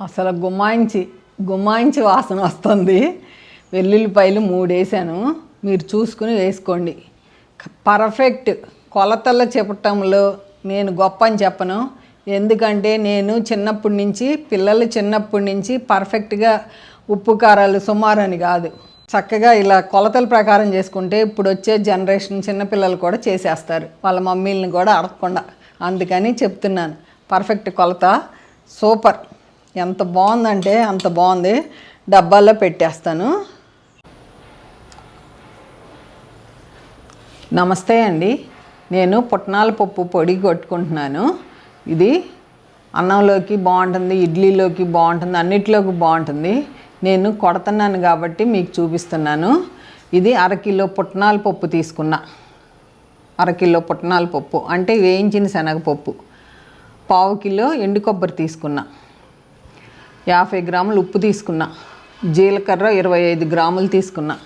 అసలు గుమ్మాయించి గుమ్మాయించి వాసన వస్తుంది. వెల్లుల్లిపాయలు మూడు వేసాను మీరు చూసుకుని వేసుకోండి. పర్ఫెక్ట్ కొలతల చెప్పటంలో నేను గొప్ప అని చెప్పను. ఎందుకంటే నేను చిన్నప్పటి నుంచి పిల్లలు చిన్నప్పటి నుంచి పర్ఫెక్ట్గా ఉప్పు కారాలు సుమారు అని కాదు. చక్కగా ఇలా కొలతల ప్రకారం చేసుకుంటే ఇప్పుడు వచ్చే జనరేషన్ చిన్నపిల్లలు కూడా చేసేస్తారు. వాళ్ళ మమ్మీలను కూడా అడగకుండా. అందుకని చెప్తున్నాను. పర్ఫెక్ట్ కొలత సూపర్. ఎంత బాగుందంటే అంత బాగుంది. డబ్బాల్లో పెట్టేస్తాను. నమస్తే అండి. నేను పుట్నాల పప్పు పొడి కొట్టుకుంటున్నాను. ఇది అన్నంలోకి బాగుంటుంది ఇడ్లీలోకి బాగుంటుంది అన్నిటిలోకి బాగుంటుంది. నేను కొడుతున్నాను కాబట్టి మీకు చూపిస్తున్నాను. ఇది అరకిలో పుట్నాల పప్పు తీసుకున్నా. అరకిలో పుట్నాల పప్పు. అంటే వేయించిన శనగపప్పు. పావు కిలో ఎండు కొబ్బరి తీసుకున్నా. యాభై గ్రాములు ఉప్పు తీసుకున్నా. జీలకర్ర ఇరవై ఐదు గ్రాములు తీసుకున్నా.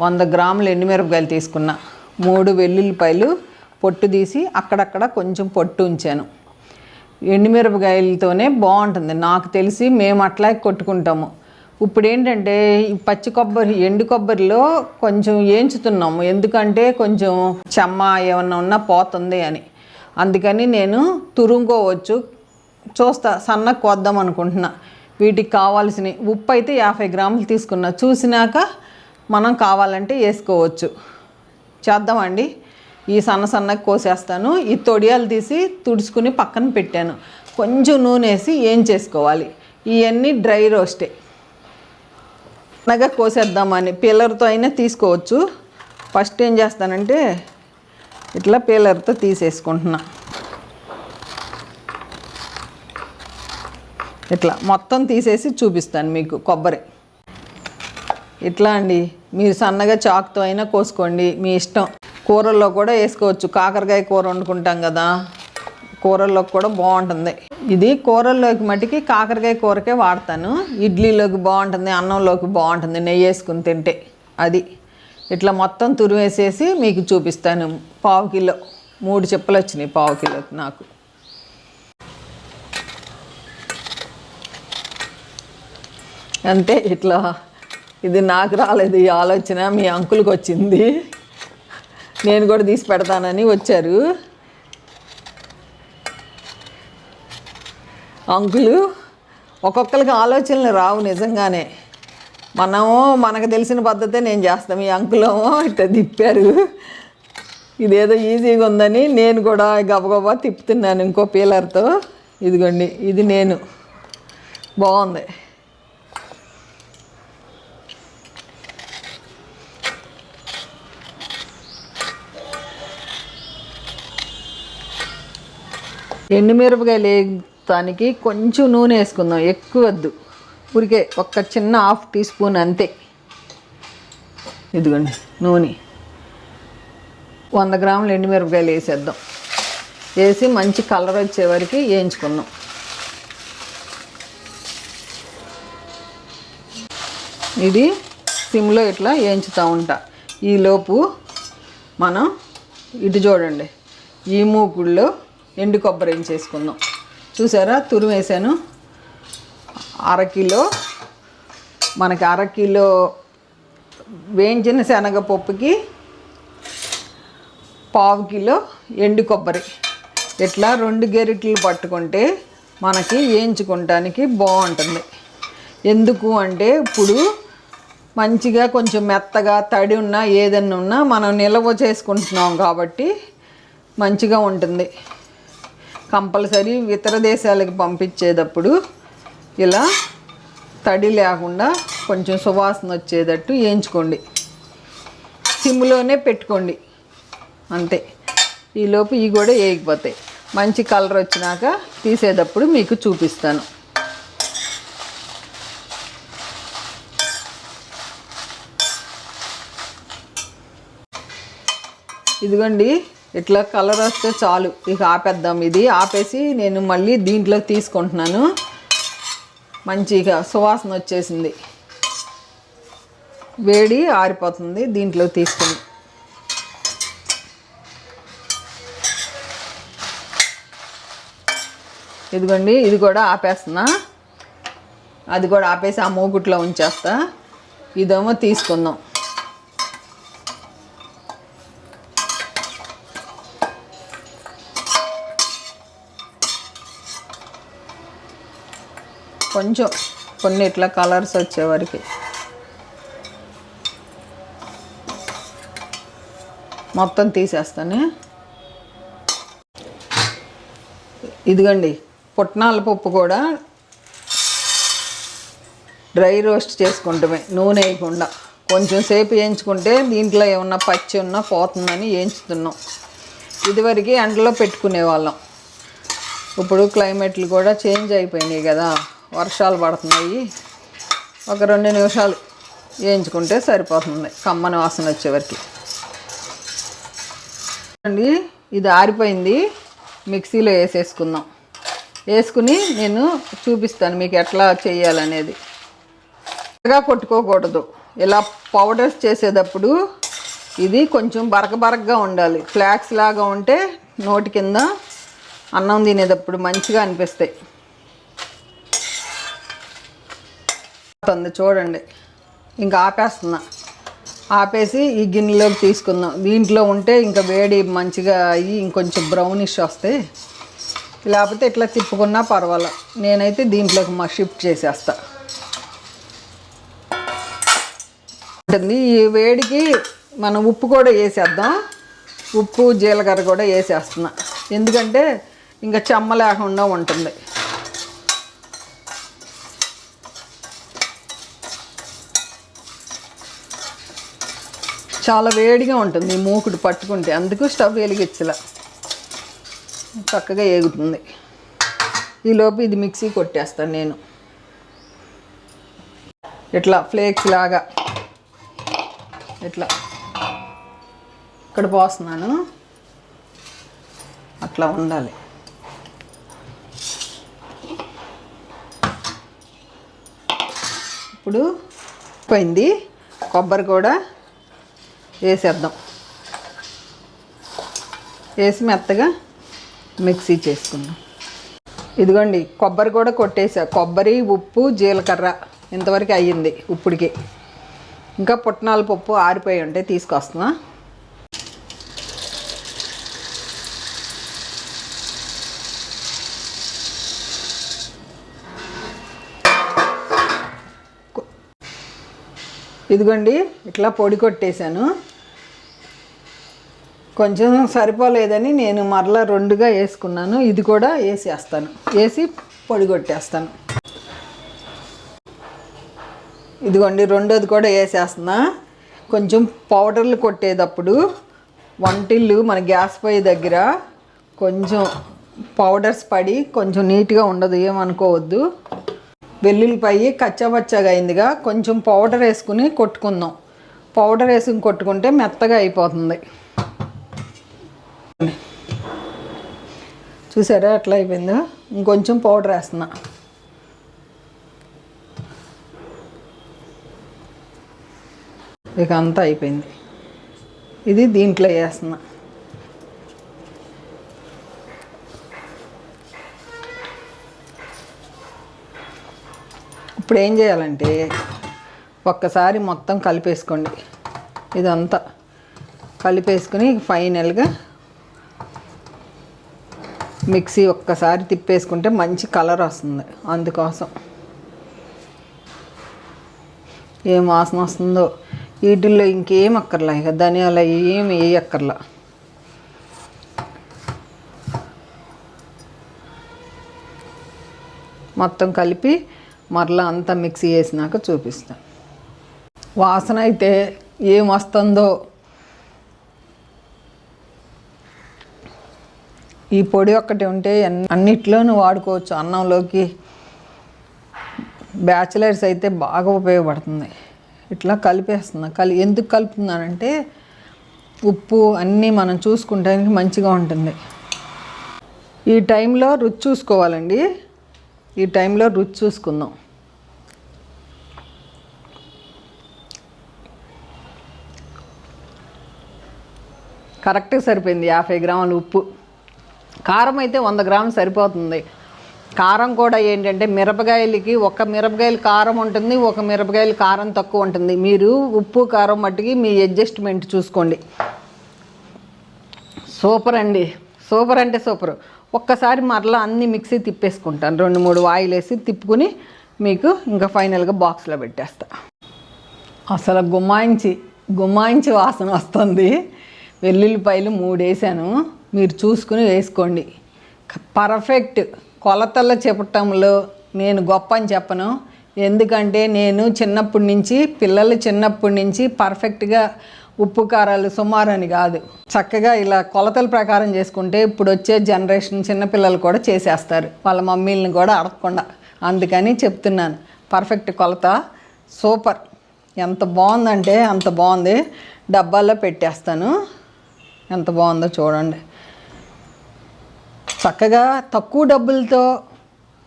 వంద గ్రాములు ఎండుమిరపకాయలు తీసుకున్నా. మూడు వెల్లుల్లిపాయలు పొట్టు తీసి అక్కడక్కడ కొంచెం పొట్టు ఉంచాను. ఎండుమిరపకాయలతోనే బాగుంటుంది. నాకు తెలిసి మేము అట్లా కొట్టుకుంటాము. ఇప్పుడు ఏంటంటే పచ్చి కొబ్బరి ఎండు కొబ్బరిలో కొంచెం ఏంచుతున్నాము. ఎందుకంటే కొంచెం చెమ్మ ఏమన్నా ఉన్నా పోతుంది అని. అందుకని నేను తురుముకోవచ్చు. చూస్తా సన్నకు వద్దాం అనుకుంటున్నా. వీటికి కావాల్సినవి ఉప్పు అయితే యాభై గ్రాములు తీసుకున్నా. చూసినాక మనం కావాలంటే వేసుకోవచ్చు. చేద్దామండి. ఈ సన్న సన్నగా కోసేస్తాను. ఈ తొడియాలు తీసి తుడుచుకుని పక్కన పెట్టాను. కొంచెం నూనె వేసి ఏం చేసుకోవాలి? ఇవన్నీ డ్రై రోస్టే. సన్నగా కోసేద్దామని పీలర్తో అయినా తీసుకోవచ్చు. ఫస్ట్ ఏం చేస్తానంటే ఇట్లా పీలర్తో తీసేసుకుంటున్నాను ఇట్లా మొత్తం తీసేసి చూపిస్తాను మీకు కొబ్బరి. ఇట్లా అండి మీరు సన్నగా చాకుతో అయినా కోసుకోండి మీ ఇష్టం. కూరల్లో కూడా వేసుకోవచ్చు. కాకరకాయ కూర వండుకుంటాం కదా కూరల్లోకి కూడా బాగుంటుంది. ఇది కూరల్లోకి మటుకి కాకరకాయ కూరకే వాడతాను. ఇడ్లీలోకి బాగుంటుంది అన్నంలోకి బాగుంటుంది నెయ్యి వేసుకుని తింటే. అది. ఇట్లా మొత్తం తురివేసేసి మీకు చూపిస్తాను పావు కిలో. మూడు చెప్పులు వచ్చినాయి పావు కిలోకి నాకు. అంతే ఇట్లా ఇది నాకు రాలేదు ఈ ఆలోచన మీ అంకుల్కి వచ్చింది. నేను కూడా తీసి పెడతానని వచ్చారు. అంకులు ఒక్కొక్కరికి ఆలోచనలు రావు నిజంగానే. మనము మనకు తెలిసిన పద్ధతే నేను చేస్తాం ఈ అంకులేమో ఇట్లా తిప్పారు. ఇదేదో ఈజీగా ఉందని నేను కూడా గబగబా తిప్పుతున్నాను ఇంకో పీలర్తో ఇదిగోండి ఇది నేను. బాగుంది. ఎండుమిరపకాయలు వేయటానికి కొంచెం నూనె వేసుకుందాం ఎక్కువ వద్దు. ఊరికే ఒక్క చిన్న హాఫ్ టీ స్పూన్ అంతే. ఇదిగోండి నూనె. వంద గ్రాములు ఎండుమిరపకాయలు వేసేద్దాం. వేసి మంచి కలర్ వచ్చే వరకు వేయించుకుందాం. ఇది సిమ్లో ఇట్లా వేయించుతూ ఉంటా. ఈలోపు మనం ఇటు చూడండి ఈ మూకుల్లో ఎండు కొబ్బరి వేయించేసుకుందాం చూసారా? తురుము వేసాను అరకిలో మనకి అరకిలో వేయించిన శనగపప్పుకి పావు కిలో ఎండు కొబ్బరి. ఇట్లా రెండు గెరిట్లు పట్టుకుంటే మనకి వేయించుకోవటానికి బాగుంటుంది. ఎందుకు అంటే ఇప్పుడు మంచిగా కొంచెం మెత్తగా తడి ఉన్నా ఏదన్నా ఉన్నా మనం నిల్వ చేసుకుంటున్నాం కాబట్టి మంచిగా ఉంటుంది. కంపల్సరీ ఇతర దేశాలకు పంపించేటప్పుడు ఇలా తడి లేకుండా కొంచెం సువాసన వచ్చేటట్టు వేయించుకోండి. సిమ్లోనే పెట్టుకోండి. అంతే. ఈలోపు ఇవి కూడా వేయకపోతాయి మంచి కలర్ వచ్చినాక తీసేటప్పుడు మీకు చూపిస్తాను. ఇదిగోండి. ఇట్లా కలర్ వస్తే చాలు. ఇక ఆపేద్దాం ఇది. ఆపేసి నేను మళ్ళీ దీంట్లో తీసుకుంటున్నాను. మంచిగా సువాసన వచ్చేసింది. వేడి ఆరిపోతుంది. దీంట్లో తీసుకుని ఇదిగోండి ఇది కూడా ఆపేస్తున్నా. అది కూడా ఆపేసి ఆ మూకుట్లో ఉంచేస్తా. ఇదేమో తీసుకుందాం. కొంచెం కొన్ని ఇట్లా కలర్స్ వచ్చేవరకు మొత్తం తీసేస్తాను. ఇదిగండి పుట్నాల పప్పు కూడా డ్రై రోస్ట్ చేసుకుంటమే నూనె వేయకుండా. కొంచెం సేపు వేయించుకుంటే దీంట్లో ఏమన్నా పచ్చి ఉన్నా పోతుందని వేయించుతున్నాం. ఇదివరకు ఎండలో పెట్టుకునే వాళ్ళం. ఇప్పుడు క్లైమేట్లు కూడా చేంజ్ అయిపోయినాయి కదా. వర్షాలు పడుతున్నాయి. ఒక రెండు నిమిషాలు వేయించుకుంటే సరిపోతుంది. కమ్మని వాసన వచ్చేవరకు. అండి ఇది ఆరిపోయింది. మిక్సీలో వేసేసుకుందాం. వేసుకుని నేను చూపిస్తాను మీకు ఎట్లా చేయాలనేది. బాగా కొట్టుకోకూడదు. ఇలా పౌడర్స్ చేసేటప్పుడు ఇది కొంచెం బరక బరకగా ఉండాలి. ఫ్లాక్స్ లాగా ఉంటే నోటి కింద అన్నం తినేటప్పుడు మంచిగా అనిపిస్తాయి. ఉంది చూడండి. ఇంకా ఆపేస్తున్నా. ఆపేసి ఈ గిన్నెలోకి తీసుకుందాం. దీంట్లో ఉంటే ఇంకా వేడి మంచిగా అయ్యి ఇంకొంచెం బ్రౌనిష్ వస్తాయి లేకపోతే ఇట్లా తిప్పుకున్నా పర్వాలే. నేనైతే దీంట్లోకి మా షిఫ్ట్ చేసేస్తా. ఉంటుంది. ఈ వేడికి మనం ఉప్పు కూడా వేసేద్దాం. ఉప్పు జీలకర్ర కూడా వేసేస్తున్నా. ఎందుకంటే ఇంకా చెమ్మ లేకుండా ఉంటుంది. చాలా వేడిగా ఉంటుంది ఈ మూకుడు పట్టుకుంటే. అందుకు స్టవ్ వెలిగించలా. చక్కగా ఏగుతుంది. ఈలోపు ఇది మిక్సీ కొట్టేస్తాను నేను. ఇట్లా ఫ్లేక్స్ లాగా. ఇట్లా. ఇక్కడ పోస్తున్నాను. అట్లా ఉండాలి. ఇప్పుడు పోయింది. కొబ్బరి కూడా. వేసేద్దాం. వేసి మెత్తగా మిక్సీ చేసుకుందాం. ఇదిగోండి కొబ్బరి కూడా కొట్టేసా. కొబ్బరి ఉప్పు జీలకర్ర ఇంతవరకు అయ్యింది ఉప్పుడికి ఇంకా పుట్నాల పప్పు ఆరిపోయి ఉంటే తీసుకొస్తున్నా. ఇదిగోండి ఇట్లా పొడి కొట్టేశాను. కొంచెం సరిపోలేదని నేను మరలా రెండుగా వేసుకున్నాను. ఇది కూడా వేసేస్తాను. వేసి పొడి కొట్టేస్తాను. ఇదిగోండి రెండోది కూడా వేసేస్తున్నా. కొంచెం పౌడర్లు కొట్టేటప్పుడు వంటిల్లు మన గ్యాస్ పొయ్యి దగ్గర కొంచెం పౌడర్స్ పడి కొంచెం నీట్గా ఉండదు ఏమనుకోవద్దు. వెల్లుల్లిపాయి కచ్చపచ్చగా అయిందిగా కొంచెం పౌడర్ వేసుకుని కొట్టుకుందాం. పౌడర్ వేసుకుని కొట్టుకుంటే మెత్తగా అయిపోతుంది. చూసారా? ఎట్లా అయిపోయిందో? ఇంకొంచెం పౌడర్ వేస్తున్నా. ఇక అంతా అయిపోయింది. ఇది దీంట్లో వేస్తున్నా. ఇప్పుడు ఏం చేయాలంటే ఒక్కసారి మొత్తం కలిపేసుకోండి. ఇదంతా కలిపేసుకుని ఫైనల్గా మిక్సీ ఒక్కసారి తిప్పేసుకుంటే మంచి కలర్ వస్తుంది అందుకోసం. ఏం వాసన వస్తుందో. వీటిల్లో ఇంకేం అక్కర్లా ఇక ధనియాలు ఏమి వేయక్కర్లా. మొత్తం కలిపి మరలా అంతా మిక్సీ చేసినాక చూపిస్తాను వాసన అయితే ఏం వస్తుందో. ఈ పొడి ఒక్కటి ఉంటే అన్నిట్లోనూ వాడుకోవచ్చు. అన్నంలోకి బ్యాచిలర్స్ అయితే బాగా ఉపయోగపడుతుంది. ఇట్లా కలిపేస్తున్నా కలి ఎందుకు కలుపుతున్నానంటే ఉప్పు అన్నీ మనం చూసుకుంటానికి మంచిగా ఉంటుంది. ఈ టైంలో రుచి చూసుకోవాలండి. ఈ టైంలో రుచి చూసుకుందాం. కరెక్ట్గా సరిపోయింది యాభై గ్రాముల ఉప్పు. కారం అయితే వంద గ్రాములు సరిపోతుంది. కారం కూడా ఏంటంటే మిరపకాయలకి ఒక మిరపకాయలు కారం ఉంటుంది ఒక మిరపకాయలు కారం తక్కువ ఉంటుంది. మీరు ఉప్పు కారం మట్టికి మీ అడ్జస్ట్మెంట్ చూసుకోండి. సూపర్ అండి. సూపర్ అంటే సూపర్. ఒక్కసారి మరలా అన్ని మిక్సీ తిప్పేసుకుంటాను. రెండు మూడు వాయిల్ వేసి తిప్పుకుని మీకు ఇంకా ఫైనల్గా బాక్స్లో పెట్టేస్తా. అసలు గుమ్మాయించి గుమ్మాయించి వాసన వస్తుంది. వెల్లుల్లిపాయలు మూడు వేసాను మీరు చూసుకుని వేసుకోండి. పర్ఫెక్ట్ కొలతల చెప్పటంలో నేను గొప్ప అని చెప్పను. ఎందుకంటే నేను చిన్నప్పటి నుంచి పిల్లలు చిన్నప్పటి నుంచి పర్ఫెక్ట్గా ఉప్పు కారాలు సుమారు అని కాదు. చక్కగా ఇలా కొలతల ప్రకారం చేసుకుంటే ఇప్పుడు వచ్చే జనరేషన్ చిన్నపిల్లలు కూడా చేసేస్తారు. వాళ్ళ మమ్మీలను కూడా అడగకుండా. అందుకని చెప్తున్నాను. పర్ఫెక్ట్ కొలత సూపర్. ఎంత బాగుందంటే అంత బాగుంది. డబ్బాల్లో పెట్టేస్తాను. ఎంత బాగుందో చూడండి. చక్కగా తక్కువ డబ్బులతో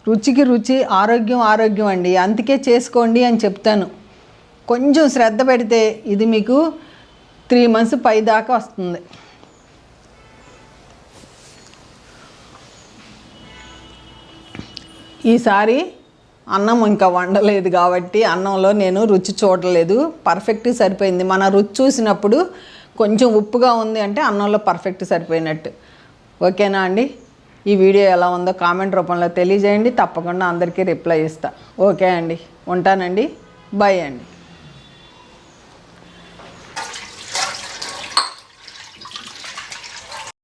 రుచికి రుచి ఆరోగ్యం ఆరోగ్యం అండి. అందుకే చేసుకోండి అని చెప్తాను. కొంచెం శ్రద్ధ పెడితే ఇది మీకు త్రీ మంత్స్ పై దాకా వస్తుంది. ఈసారి అన్నం ఇంకా వండలేదు కాబట్టి అన్నంలో నేను రుచి చూడలేదు. పర్ఫెక్ట్ సరిపోయింది. మన రుచి చూసినప్పుడు కొంచెం ఉప్పుగా ఉంది అంటే అన్నంలో పర్ఫెక్ట్ సరిపోయినట్టు. ఓకేనా అండి? ఈ వీడియో ఎలా ఉందో కామెంట్ రూపంలో తెలియజేయండి. తప్పకుండా అందరికీ రిప్లై ఇస్తా. ఓకే అండి. ఉంటానండి. బాయ్ అండి.